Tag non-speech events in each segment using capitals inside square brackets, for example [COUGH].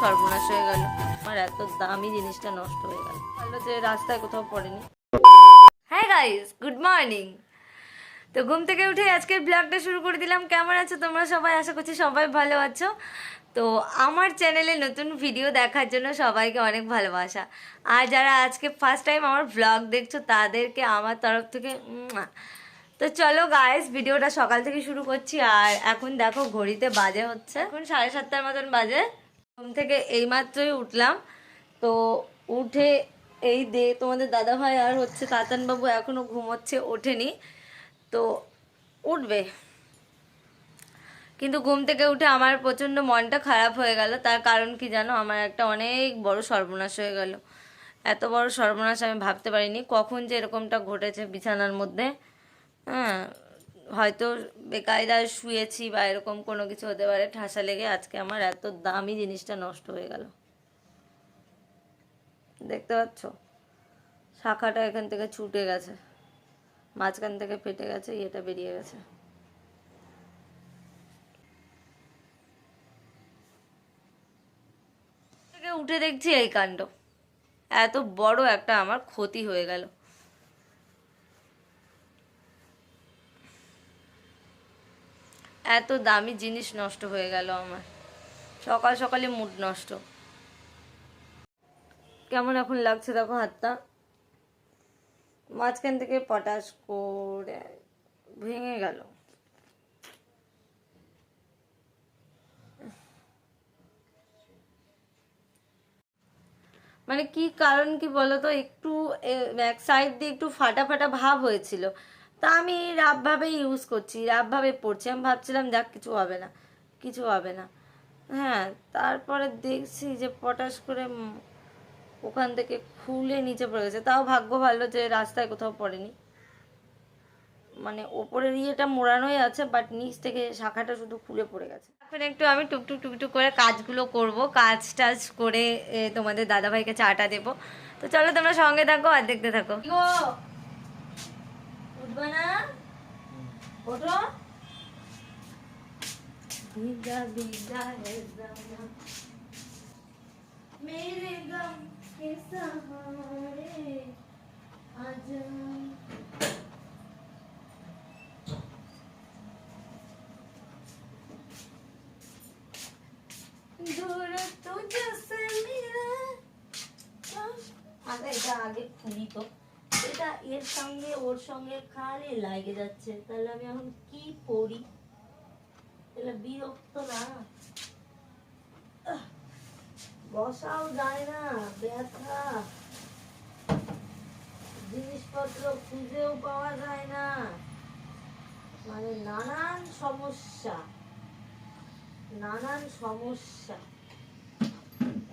সর্বনাশ হয়ে গেল। আমার এত দামি জিনিসটা নষ্ট হয়ে গেল। ভালো যে রাস্তায় কোথাও পড়েনি। হ্যাঁ গাইস গুড মর্নিং তো ঘুম থেকে উঠে আজকের ব্লগটা শুরু করে দিলাম। কেমন আছো তোমরা সবাই? আশা করছি সবাই ভালো আছো। তো আমার চ্যানেলে নতুন ভিডিও দেখার জন্য সবাইকে অনেক ভালোবাসা। আর যারা আজকে ফার্স্ট টাইম আমার ব্লগ দেখছ, তাদেরকে আমার তরফ থেকে তো চলো গাইস ভিডিওটা সকাল থেকে শুরু করছি। আর এখন দেখো ঘড়িতে বাজে হচ্ছে। এখন সাড়ে সাতটার মতন বাজে। ঘুম থেকে এইমাত্রই উঠলাম। তো উঠে এই দে, তোমাদের দাদা ভাই আর হচ্ছে তাতানবাবু এখনও ঘুমোচ্ছে, ওঠেনি। তো উঠবে। কিন্তু ঘুম থেকে উঠে আমার প্রচণ্ড মনটা খারাপ হয়ে গেল। তার কারণ কি জানো? আমার একটা অনেক বড় সর্বনাশ হয়ে গেল। এত বড় সর্বনাশ আমি ভাবতে পারিনি। কখন যে এরকমটা ঘটেছে বিছানার মধ্যে হ্যাঁ হয়তো বেকায়দায় শুয়েছি বা এরকম কোনো কিছু হতে পারে, ঠাসা লেগে আজকে আমার এত দামি জিনিসটা নষ্ট হয়ে গেল। দেখতে পাচ্ছ? শাখাটা এখান থেকে ছুটে গেছে। মাঝখান থেকে ফেটে গেছে, ইয়েটা বেরিয়ে গেছে। উঠে দেখছি এই কাণ্ড। এত বড় একটা আমার ক্ষতি হয়ে গেল। এত দামি জিনিস নষ্ট হয়ে গেল আমার। সকাল সকালে মুড নষ্ট। কেমন এখন লাগছে দেখো হাতটা? মাঝখান থেকে পটাশ করে ভেঙে গেল। মানে কি কারণ কি বলতো? একটু এক সাইড দিয়ে একটু ফাটা ফাটা ভাব হয়েছিল। তা আমি রাবভাবে ইউজ করছি রাবভাবে পড়ছি। আমি ভাবছিলাম যাক কিছু হবে না কিছু হবে না। হ্যাঁ তারপরে দেখছি যে পটাশ করে ওখান থেকে খুলে নিচে পড়ে গেছে। তাও ভাগ্য ভালো যে রাস্তায় কোথাও পড়েনি। মানে ওপরের ইয়েটা মোড়ানোই আছে বাট নিচ থেকে শাখাটা শুধু খুলে পড়ে গেছে। এখন একটু আমি টুকটুক টুকটুক করে কাজগুলো করব কাজ টাজ করে এ, তোমাদের দাদাভাইকে চাটা দেবো। তো চলো তোমরা সঙ্গে থাকো আর দেখতে থাকো? উঠবে না ওঠো ভিজা ভিজা है ज़माना, मेरे गम के सहारे आजा दूर तुझसे मिले আগে এটা আগে খুলি তো এটা এর সঙ্গে, ওর সঙ্গে খালি লাগে যাচ্ছে। তাহলে আমি এখন কি পড়ি? তাহলে বিরক্ত না। বসাও যায় না ব্যথা। জিনিসপত্র খুঁজেও পাওয়া যায় না। মানে নানান সমস্যা। নানান সমস্যা।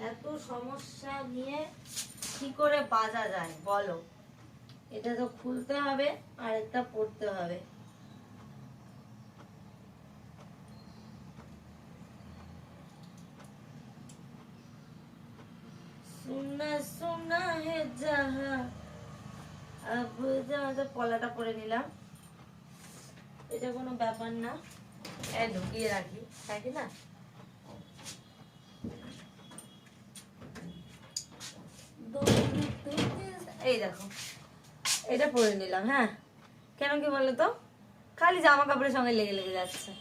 এত সমস্যা নিয়ে কি করে বাজা যায়, বলো? এটা তো খুলতে হবে আর একটা পড়তে হবে। পলাটা পরে নিলাম। এটা কোনো ব্যাপার না। হ্যাঁ, ঢুকিয়ে রাখি থাকি না? এই দেখো। এটা পরে নিলাম হ্যাঁ। কেন কি বলো তো খালি জামা কাপড়ের সঙ্গে লেগে লেগে যাচ্ছে।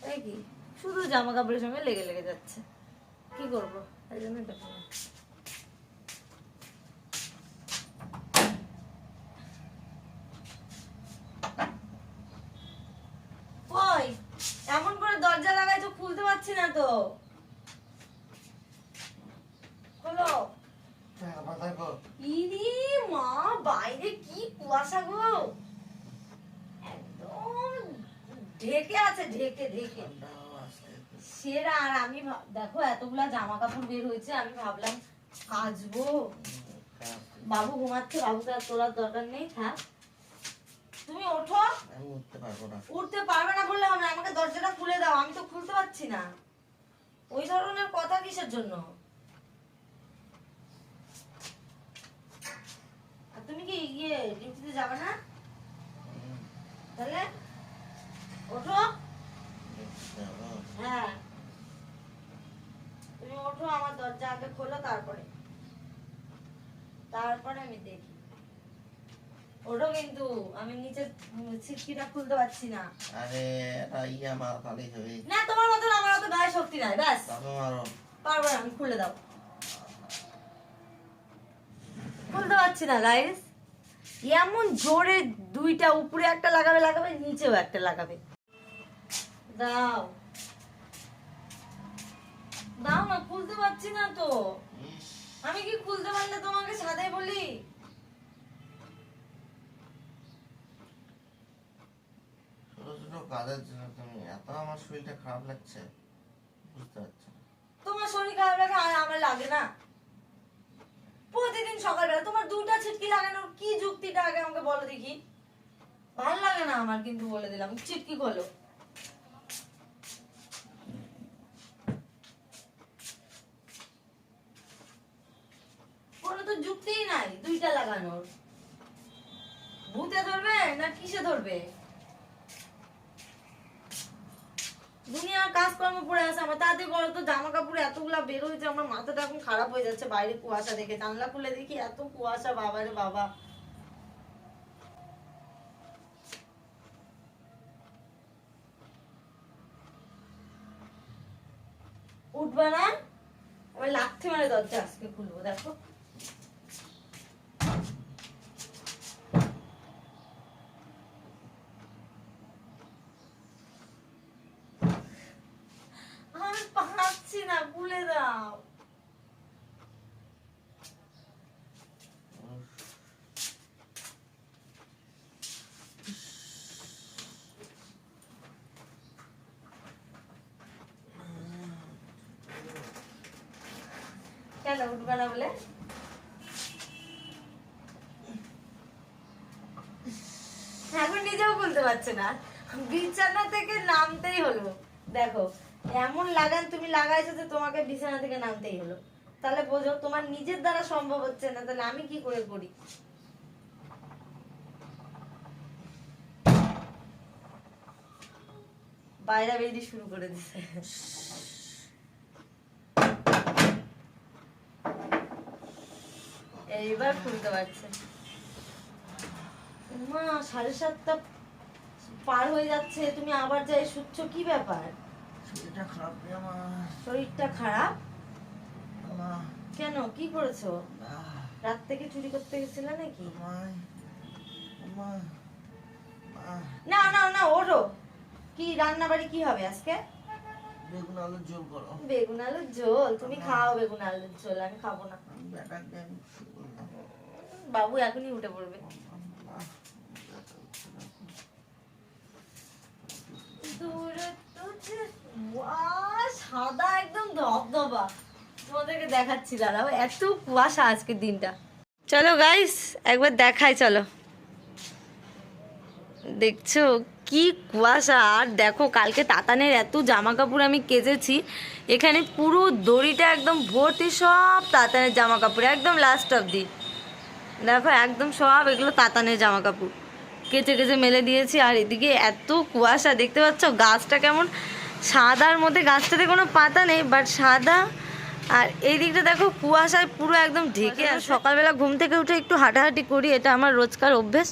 তাই কি? শুধু জামা কাপড়ের সঙ্গে লেগে লেগে যাচ্ছে। কি করব? এই জন্য এটা এমন করে দরজা লাগাইছো খুলতে পারছি না তো খোলো ইরি মা বাইরে কি কুয়াশা গো। একদম ঢেকে আছে ঢেকে ঢেকে। সেরা আর আমি দেখো এতগুলা জামা কাপড় বের হয়েছে আমি ভাবলাম কাচবো বাবু ঘুমাচ্ছে বাবুকে আর তোলার দরকার নেই থাক। তুমি ওঠো। উঠতে পারব উঠতে পারবে না বললে হবে আমাকে দরজাটা খুলে দাও আমি তো খুলতে পারছি না। ওই ধরনের কথা কিসের জন্য আর তুমি কি ইয়ে ডিউটিতে যাবে না? তাহলে ওঠো। হ্যাঁ। তুমি ওঠো দরজাকে খোলো তারপরে। তারপরে আমি দেখি। ওটা কিন্তু আমি নিচে ছিটকিটা খুলতে পারছি না। আরে এটা ইয়া মার খালি হবে না তোমার মতন আমার অত গায়ে শক্তি নাই ব্যাস। পারব না আমি খুলে দাও পারছি না গাইস এমন জোরে দুইটা উপরে একটা লাগাবে লাগাবে নিচেও একটা লাগাবে। দাও। দাও না খুলতে পারছি না তো। আমি কি খুলতে পারলে তোমাকে সাদাই বলি? ছোট ছোট কাজের জন্য তুমি এত আমার শরীরটা খারাপ লাগছে বুঝতে পারছি তোমার শরীর খারাপ লাগে আর আমার লাগে না। প্রতিদিন সকালবেলা তোমার দুটা ছিটকি লাগানোর কি যুক্তিটা আগে আমাকে বলো দেখি। ভালো লাগে না আমার কিন্তু বলে দিলাম চিটকি খোলো। কোনো তো যুক্তিই নাই, দুইটা লাগানোর। ভূতে ধরবে না কিসে ধরবে? দুনিয়ার কাজকর্ম পড়ে আমার করো তো জামা কাপড় এতগুলা বের হয়েছে, আমার মাথাটা এখন খারাপ হয়ে যাচ্ছে, বাইরে কুয়াশা দেখে। জানলা খুলে দেখি এত কুয়াশা বাবা রে বাবা। উঠবা না? আমি লাগছে মানে দরজা আজকে খুলবো, দেখো আমি পাচ্ছি না খুলে দাও এখন নিজেও খুলতে পারছে না। বিছানা থেকে নামতেই হলো। দেখো, এমন লাগান তুমি লাগাইছো যে তোমাকে বিছানা থেকে নামতেই হলো। তাহলে বোঝো, তোমার নিজের দ্বারা সম্ভব হচ্ছে না। তাহলে আমি কি করে করি? বাইরে বেরিয়ে শুরু করে দিছে। এইবার খুলতে পারছে। মা সাড়ে সাতটা পার হয়ে যাচ্ছে তুমি আবার যাই শুচ্ছ কি ব্যাপার? শরীরটা খারাপ রে আমার। শরীরটা খারাপ? কেন? কি করেছ? রাত থেকে চুরি করতে গেছিলে নাকি? না না না ওঠো। কি রান্না বাড়ি কি হবে আজকে? বেগুন আলুর ঝোল করো। বেগুন আলুর ঝোল? তুমি খাও বেগুন আলুর ঝোল আমি খাব না আমি বেটাকে আমি শুবো না। বাবু এখনই উঠে পড়বে। সাদা একদম ধবধবা। তোমাদেরকে দেখাচ্ছি এত কুয়াশা দিনটা। চলো গাইস একবার দেখাই, চলো। দেখছ, কি কুয়াশা, আর দেখো, কালকে তাতানের এত জামা কাপড় আমি কেচেছি। এখানে পুরো দড়িটা একদম ভর্তি, সব তাতানের জামা কাপড় একদম লাস্ট অবধি। দেখো, একদম সব এগুলো তাতানের জামা কাপড় কেচে কেচে মেলে দিয়েছি, আর এদিকে এত কুয়াশা, দেখতে পাচ্ছ গাছটা কেমন? সাদার মধ্যে গাছটাতে কোনো পাতা নেই বাট সাদা। আর এই দিকটা দেখো, কুয়াশায় পুরো একদম ঢেকে আর সকালবেলা ঘুম থেকে উঠে একটু হাঁটাহাঁটি করি, এটা আমার রোজকার অভ্যেস।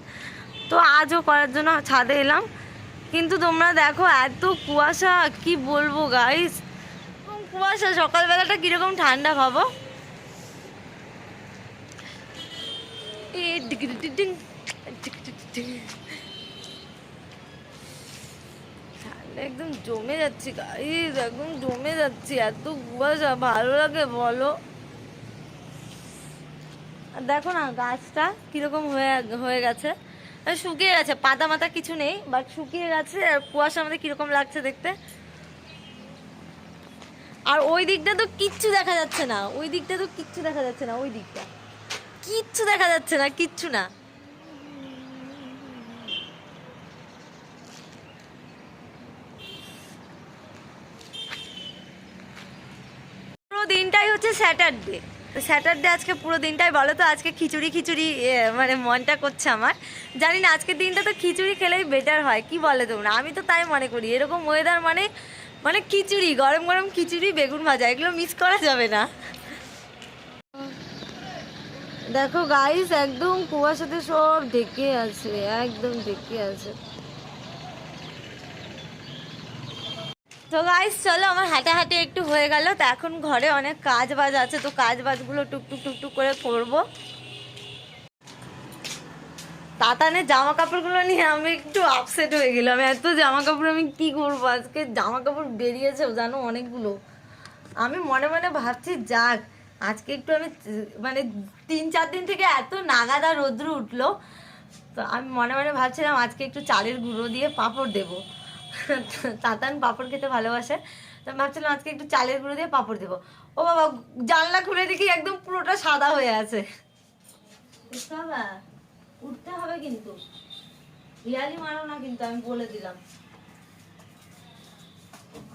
তো আজও করার জন্য ছাদে এলাম। কিন্তু তোমরা দেখো, এত কুয়াশা, কি বলব গাইস কুয়াশা, সকালবেলাটা কীরকম ঠান্ডা ভাবো? একদম জমে যাচ্ছি গাইস একদম জমে যাচ্ছি। এত কুয়াশা ভালো লাগে, বলো। দেখো না, গাছটা কীরকম হয়ে হয়ে গেছে। শুকিয়ে গেছে, পাতা মাতা কিছু নেই বাট শুকিয়ে গেছে, আর কুয়াশা আমাদের কীরকম লাগছে দেখতে। আর ওই দিকটা তো কিচ্ছু দেখা যাচ্ছে না, ওই দিকটা তো কিচ্ছু দেখা যাচ্ছে না, ওই দিকটা। কিচ্ছু দেখা যাচ্ছে না, কিচ্ছু না। পুরো দিনটাই হচ্ছে স্যাটারডে। স্যাটারডে আজকে পুরো দিনটাই বলো তো, আজকে খিচুড়ি খিচুড়ি মানে মনটা করছে আমার। জানি না, আজকের দিনটা তো খিচুড়ি খেলেই বেটার হয়, কি বলে তোমরা? আমি তো তাই মনে করি, এরকম ওয়েদার মানে মানে খিচুড়ি, গরম গরম খিচুড়ি, বেগুন ভাজা, এগুলো মিস করা যাবে না। দেখো গাইস একদম কুয়াশাতে সব ঢেকে আছে, একদম ঢেকে আছে। তো গাইস চলো, আমার হাঁটা হাঁটে একটু হয়ে গেল। তো এখন ঘরে অনেক কাজ বাজ আছে, তো কাজ বাজগুলো টুকটুক টুকটুক করে করব। তাতানের জামা কাপড়গুলো নিয়ে আমি একটু আপসেট হয়ে গেলাম। এত জামা কাপড় আমি কি করব? আজকে জামা কাপড় বেরিয়েছে জানো, অনেকগুলো। আমি মনে মনে ভাবছি, যাক আজকে একটু আমি মানে তিন, চার দিন থেকে এত নাগাদা রৌদ্র উঠল, তো আমি মনে মনে ভাবছিলাম আজকে একটু চালের গুঁড়ো দিয়ে পাঁপড় দেবো। তাতান পাঁপড় খেতে ভালোবাসে, তো ভাবছিলাম আজকে একটু চালের গুঁড়ো দিয়ে পাঁপড় দেবো। ও বাবা, জানলা খুলে দেখি একদম পুরোটা সাদা হয়ে আছে। উঠতে হবে কিন্তু। হিয়ালি মারো না কিন্তু, আমি বলে দিলাম।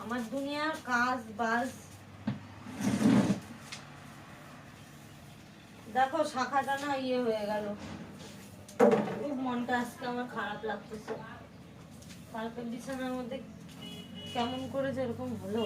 আমার দুনিয়ার কাজ বাজ দেখো, শাখাটা না ইয়ে হয়ে গেল। মনটা আজকে আমার খারাপ লাগতেছে। কালকে বিছানার মধ্যে কেমন করে যে এরকম হলো?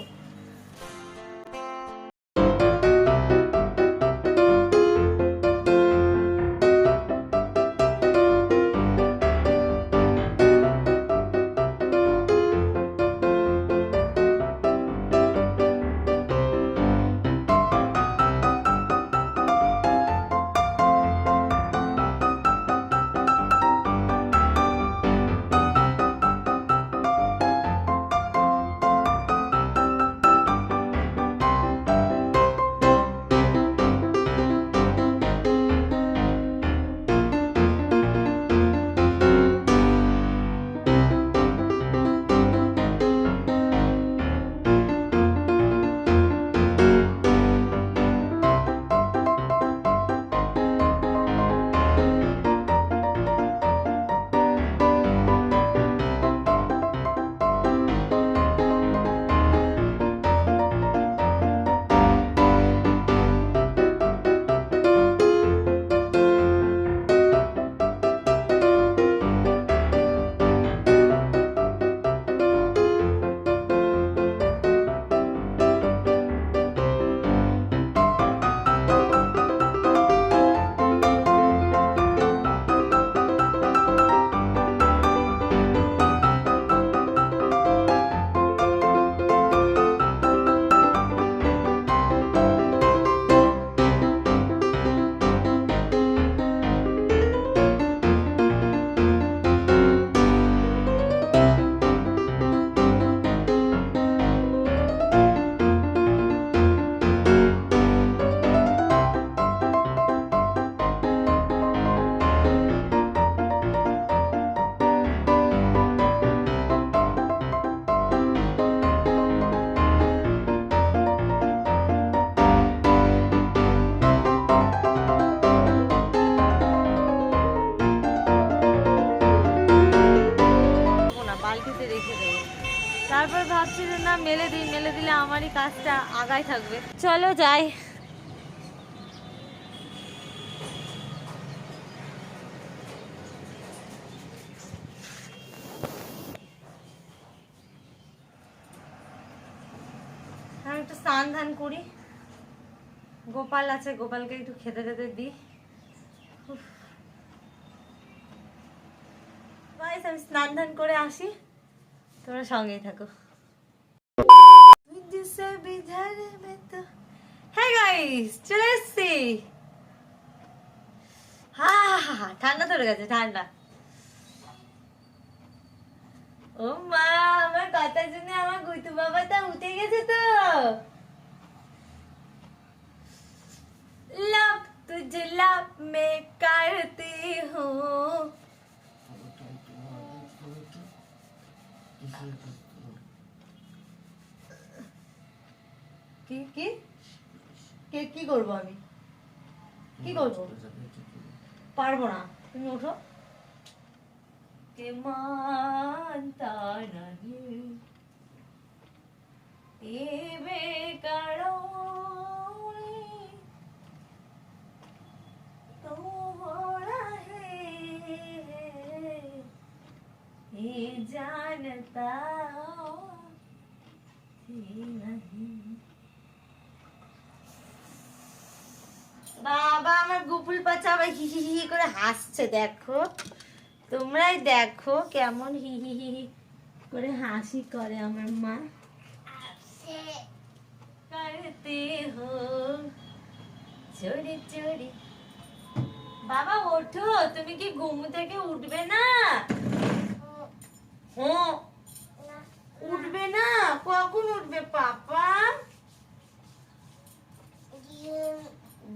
বালতিতে রেখে দেবো। তারপর ভাবছি যে না, মেলে দিই, মেলে দিলে আমারই কাজটা আগায় থাকবে। চলো যাই। আমি একটু স্নান ধান করি। গোপাল আছে, গোপালকে একটু খেতে খেতে দিই। স্নান ধান করে আসি। তোমরা সঙ্গেই থাকো। চলে ঠান্ডা ধরে গেছে, ঠান্ডা। ও মা, আমার কথার জন্য আমার গুতু বাবাটা উঠে গেছে তো। লাভ তুঝ লাভ মে করতি কি কি? কে কি করব আমি? কি করব? পারব না। তুমি ওঠো। কে মানতা जानता ही नहीं বাবা আমার গুপুল পাচা আবার হি হি হি হি করে হাসছে দেখো তোমরাই দেখো কেমন হি হি হি হি করে হাসি করে আমার মা করতে হো চোরি চোরি বাবা ওঠো তুমি কি ঘুম থেকে উঠবে না হ্যাঁ উঠবে না? কখন উঠবে পাপা?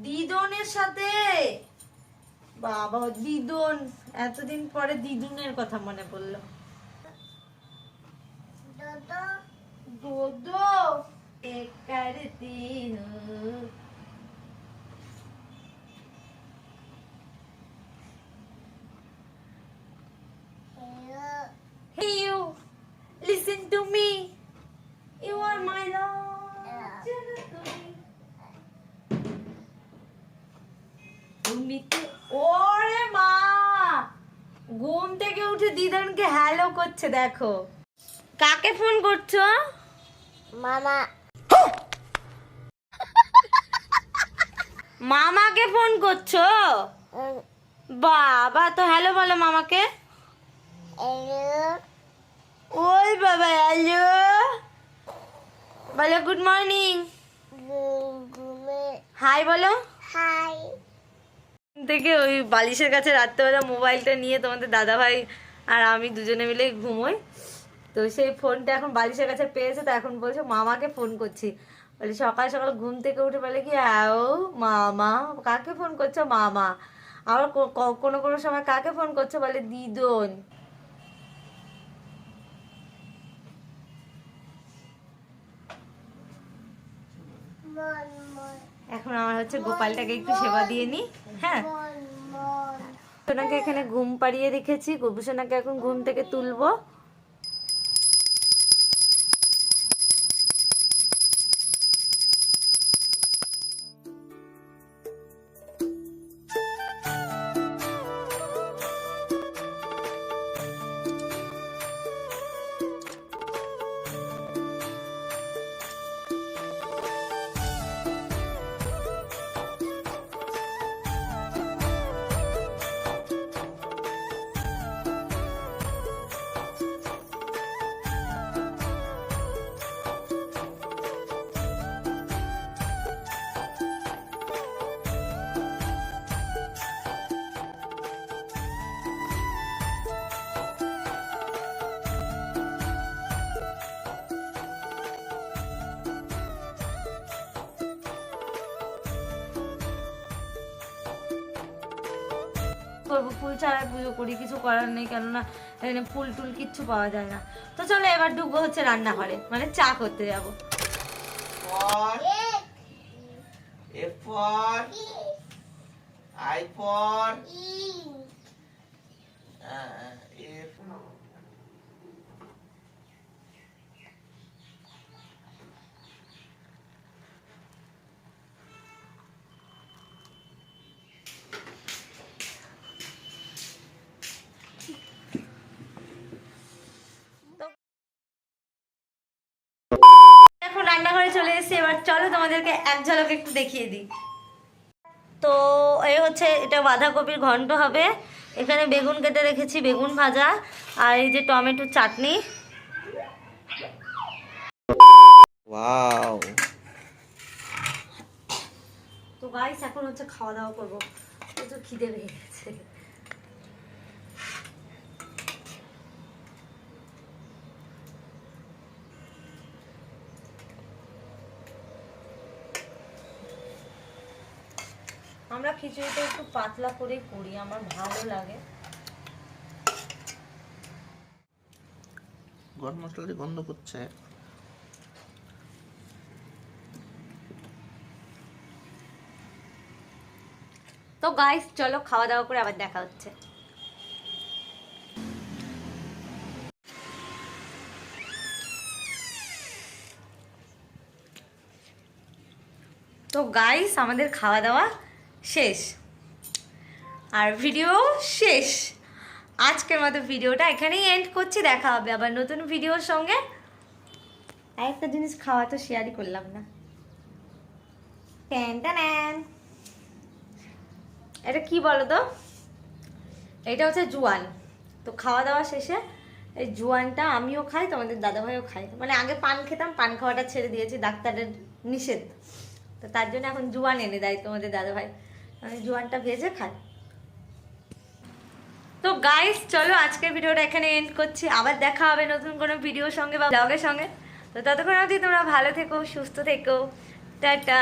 দিদনের সাথে? বাবা দিদন। এতদিন পরে দিদুনের কথা মনে পড়ল। দোদো। এক করতে হো you, listen to me. You are my love. তুমি তো ওরে মা! ঘুম থেকে উঠে দিদনকে হ্যালো করছে দেখো। কাকে ফোন করছ? মামা। [LAUGHS] মামাকে ফোন করছ? বাবা তো হ্যালো বলো মামাকে। ওই বাবা হ্যালো বলো গুড মর্নিং হাই বলো। হাই থেকে ওই বালিশের কাছে রাত্রেবেলা মোবাইলটা নিয়ে তোমাদের দাদা ভাই আর আমি দুজনে মিলে ঘুমোই। তো সেই ফোনটা এখন বালিশের কাছে পেয়েছে তো এখন বলছে মামাকে ফোন করছি। বলে সকাল সকাল ঘুম থেকে উঠে বলে কি আও মামা কাকে ফোন করছ মামা? আবার কোনো কোনো সময় কাকে ফোন করছ? বলে দিদন মন মন এখন আমার হচ্ছে গোপালটাকে একটু সেবা দিয়ে নি হ্যাঁ। সোনাকে এখানে ঘুম পাড়িয়ে রেখেছি গোপুসোনাকে এখন ঘুম থেকে তুলবো। করব, ফুল ছাড়াই পুজো করি, কিছু করার নেই, কেননা এখানে ফুল টুল কিচ্ছু পাওয়া যায় না। তো চলো এবার ঢুকবো হচ্ছে রান্নাঘরে মানে চা করতে যাব। I for uh, if এখন রান্নাঘরে চলে এসেছি এবার চলো তোমাদেরকে এক ঝলক একটু দেখিয়ে দিই। তো এই হচ্ছে এটা বাঁধাকপির ঘন্ট হবে। এখানে বেগুন কেটে রেখেছি বেগুন ভাজা আর এই যে টমেটোর চাটনি। তো গাইস এখন হচ্ছে খাওয়া দাওয়া করব। প্রচুর খিদে পেয়ে গেছে। আমরা খিচুড়িটা একটু পাতলা করে করি আমার ভালো লাগে। গরম মশলা দিয়ে গন্ধ করছে। তো গাইস চলো খাওয়া দাওয়া করে আবার দেখা হচ্ছে। তো গাইস আমাদের খাওয়া দাওয়া শেষ। আর ভিডিও শেষ। আজকের মতো ভিডিওটা এখানেই এন্ড করছি, দেখা হবে আবার নতুন ভিডিওর সঙ্গে। একটা জিনিস খাওয়া তো শেয়ারই করলাম না। এটা কি বলো তো এটা হচ্ছে জুয়ান। তো খাওয়া দাওয়া শেষে এই জুয়ানটা আমিও খাই, তোমাদের দাদাভাইও খাই মানে আগে পান খেতাম, পান খাওয়াটা ছেড়ে দিয়েছি, ডাক্তারের নিষেধ। তো তার জন্য এখন জুয়ান এনে দেয় তোমাদের দাদাভাই। আমি জোয়ানটা ভেজে খাই। তো গাইস চলো আজকের ভিডিওটা এখানে এন্ড করছি। আবার দেখা হবে নতুন কোনো ভিডিও সঙ্গে বা ব্লগের সঙ্গে। তো ততক্ষণ অবধি তোমরা ভালো থেকো, সুস্থ থেকো। টাটা।